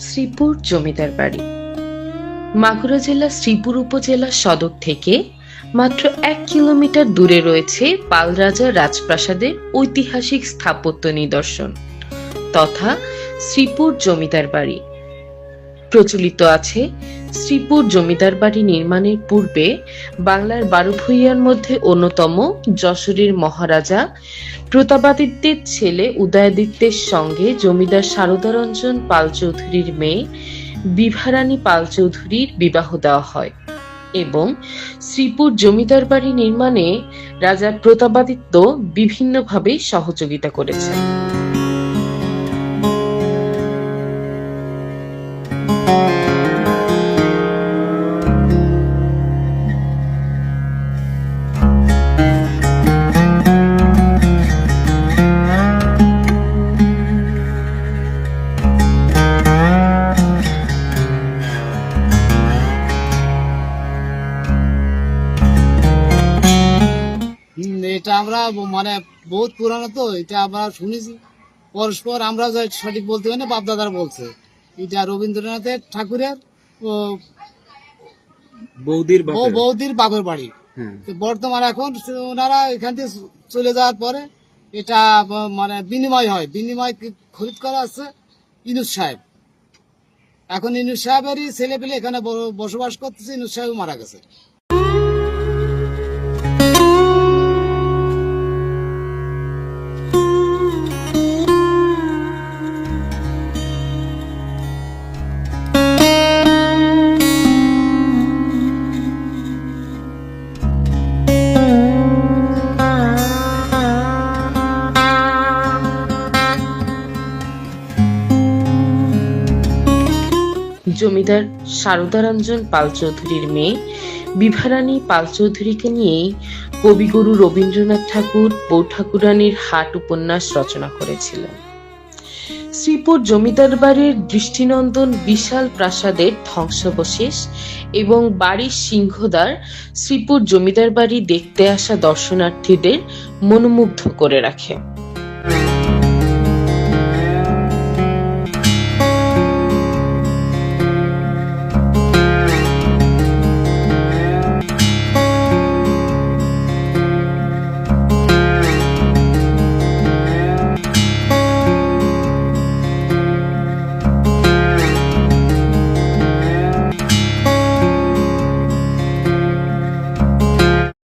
শ্রীপুর জমিদার বাড়ি। মাগুরা জেলা শ্রীপুর উপজেলা সদর থেকে মাত্র এক কিলোমিটার দূরে রয়েছে পালরাজা রাজপ্রাসাদের ঐতিহাসিক স্থাপত্য নিদর্শন তথা শ্রীপুর জমিদার বাড়ি। প্রচলিত আছে। শ্রীপুর জমিদার বাড়ি নির্মাণের পূর্বে বাংলার বারো ভূঁইয়ার মধ্যে অন্যতম যশোরের মহারাজা প্রতাপাদিত্যের ছেলে উদয়াদিত্যের সঙ্গে জমিদার সারদারঞ্জন পাল চৌধুরীর মেয়ে বিভারানী পাল চৌধুরীর বিবাহ দেওয়া হয় এবং শ্রীপুর জমিদার বাড়ি নির্মাণে রাজা প্রতাপাদিত্য বিভিন্নভাবে সহযোগিতা করেছেন। এটা আমরা মানে বহুত পুরানো তো এটা আমরা শুনেছি। পরস্পর আমরা সঠিক বলতে পারি না বাপ দাদারা বলছে। এটা রবীন্দ্রনাথের ঠাকুরের বৌদির বৌদির বাপের বাড়ি। বর্তমান এখন ওনারা এখান থেকে চলে যাওয়ার পরে এটা মানে বিনিময় হয়। বিনিময় খরিদ করা আছে? ইনুস সাহেব। এখন ইনুস সাহেবেরই ছেলে পেলে এখানে বসবাস করতেছে ইনুস সাহেব মারা গেছে। জমিদার সারদারঞ্জন পাল চৌধুরীর মেয়ে বিভারানী পাল চৌধুরীকে নিয়েই কবিগুরু রবীন্দ্রনাথ ঠাকুর বউ ঠাকুরানীর হাট উপন্যাস রচনা করেছিলেন শ্রীপুর জমিদার বাড়ির দৃষ্টিনন্দন বিশাল প্রাসাদের ধ্বংসাবশেষ এবং বাড়ির সিংহদ্বার শ্রীপুর জমিদার বাড়ি দেখতে আসা দর্শনার্থীদের মনোমুগ্ধ করে রাখে।